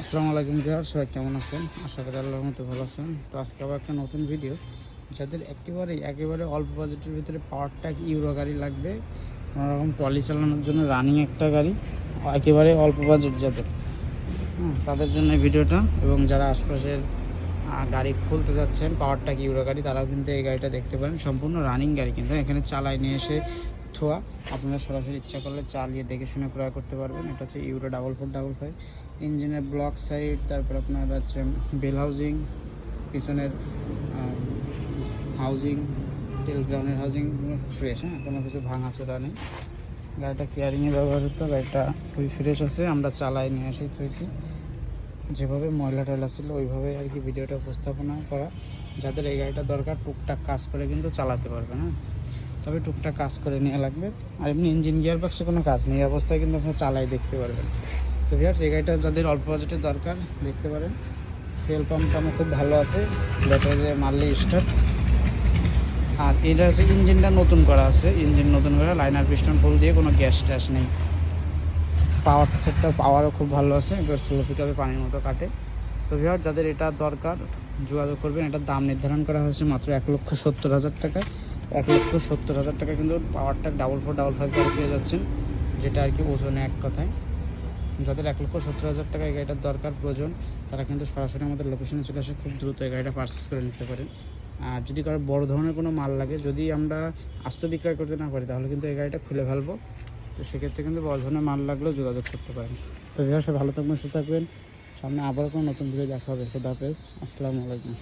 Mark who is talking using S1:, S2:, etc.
S1: আসসালামু আলাইকুম জিয়ার সবাই কেমন আছেন? আশা করি আল্লাহর মতো ভালো আছেন। তো আজকে আবার একটা নতুন ভিডিও যাদের একেবারে একেবারে অল্প বাজেটের ভিতরে পাওয়ার ট্যাক ইউরো গাড়ি লাগবে কোনোরকম ট্রলি চালানোর জন্য রানিং একটা গাড়ি, একেবারে অল্প বাজেট যাদের। হ্যাঁ তাদের জন্য ভিডিওটা এবং যারা আশপাশের গাড়ি খুলতে যাচ্ছেন পাওয়ার ট্যাক ইউরো গাড়ি, তারাও কিন্তু এই গাড়িটা দেখতে পারেন। সম্পূর্ণ রানিং গাড়ি কিন্তু এখানে চালাই নিয়ে এসে থোয়া। আপনারা সরাসরি ইচ্ছা করলে চালিয়ে দেখে শুনে ক্রয় করতে পারবেন। এটা হচ্ছে Euro double four double five ইঞ্জিনের ব্লক সাইড তারপর আপনার হচ্ছে বেল হাউজিং পিছনের হাউজিং টেল গ্রাউন্ডের হাউজিং ফ্রেশ হ্যাঁ? কোনো কিছু ভাঙা চোরা নেই। গাড়িটা কেয়ারিংয়ে ব্যবহার হতো গাড়িটা খুবই ফ্রেশ আছে। আমরা চালাই নিয়ে এসে থুয়েছি যেভাবে ময়লা টয়লা ছিল, ওইভাবে আর কি ভিডিওটা উপস্থাপনা করা। যাদের এই গাড়িটা দরকার, টুকটাক কাজ করে কিন্তু চালাতে পারবে না তবে টুকটাক কাজ করে নেওয়া লাগবে। আর এমনি ইঞ্জিন গিয়ার বক্সে কোনো কাজ নেই অবস্থায় কিন্তু আপনি চালাই দেখতে পারবেন। তো ভিয়ার্স এই গাড়িটা যাদের অল্প বাজেটের দরকার, দেখতে পারেন। তেল পাম্পটা আমার খুব ভালো আছে ব্যাটারি মারলে স্টার্ট আর এটা হচ্ছে ইঞ্জিনটা নতুন করা আছে ইঞ্জিন নতুন করা লাইনার পিস্টন ফুল দিয়ে কোনো গ্যাস ট্যাস নেই। পাওয়ার সেটটা পাওয়ারও খুব ভালো আছে এবার স্লো পিকআপে পানির মতো কাটে। তো ভিওর যাদের এটা দরকার, যোগাযোগ করবেন। এটার দাম নির্ধারণ করা হয়েছে মাত্র এক লক্ষ সত্তর হাজার টাকায়। এক লক্ষ সত্তর হাজার টাকা কিন্তু পাওয়ারটা ডাবল ফোর ডাবল ফাইভ করে পেয়ে যাচ্ছেন, যেটা আর কি ওজনে এক কথায়। যাদের এক লক্ষ সত্তর হাজার টাকা এই গাড়িটার দরকার প্রয়োজন, তারা কিন্তু সরাসরি আমাদের লোকেশনে চলে আসে খুব দ্রুত এই গাড়িটা পারচেস করে নিতে পারেন। আর যদি কারও বড় ধরনের কোনো মাল লাগে, যদি আমরা আস্ত বিক্রয় করতে না পারি, তাহলে কিন্তু এই গাড়িটা খুলে ফেলব। তো সেক্ষেত্রে কিন্তু বড় ধরনের মাল লাগলেও যোগাযোগ করতে পারেন। তো বিহার ভালো থাকবেন, সুস্থ থাকবেন। সামনে আবার কোনো নতুন ভিডিও দেখা হবে। খুদা হাফেজ। আসসালামু আলাইকুম।